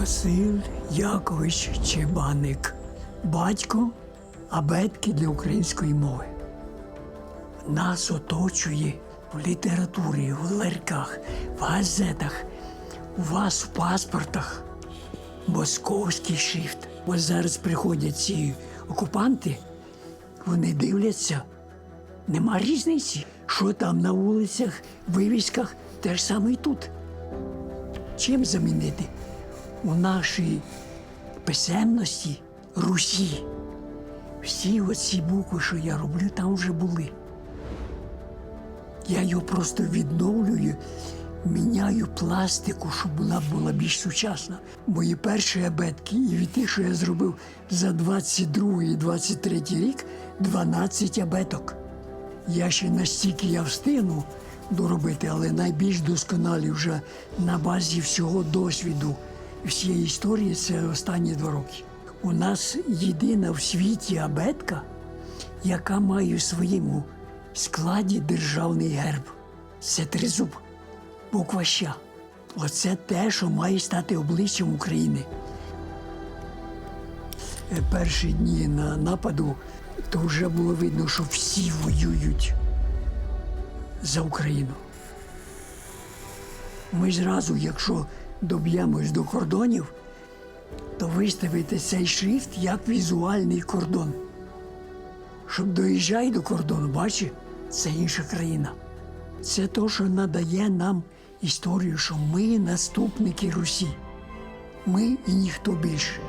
Василь Якович Чебаник, батько абетки для української мови. Нас оточує в літературі, в ларьках, в газетах, у вас в паспортах московський шрифт. Ось зараз приходять ці окупанти, вони дивляться, нема різниці, що там на вулицях, вивісках, те ж саме і тут. Чим замінити? У нашій писемності Русі. Всі оці букви, що я роблю, там вже були. Я його просто відновлюю, міняю пластику, щоб вона була більш сучасна. Мої перші абетки і від тих, що я зробив за 22 і 23 рік, 12 абеток. Я ще настільки я встигну доробити, але найбільш досконалі вже на базі всього досвіду всієї історії це останні два роки. У нас єдина в світі абетка, яка має у своєму складі державний герб. Це тризуб, буква «щ». Оце те, що має стати обличчям України. Е, Перші дні на нападу, то вже було видно, що всі воюють за Україну. Ми зразу, якщо доб'ємось до кордонів, то виставити цей шрифт як візуальний кордон. Щоб доїжджай до кордону, бачиш, це інша країна. Це то, що надає нам історію, що ми наступники Русі. Ми і ніхто більше.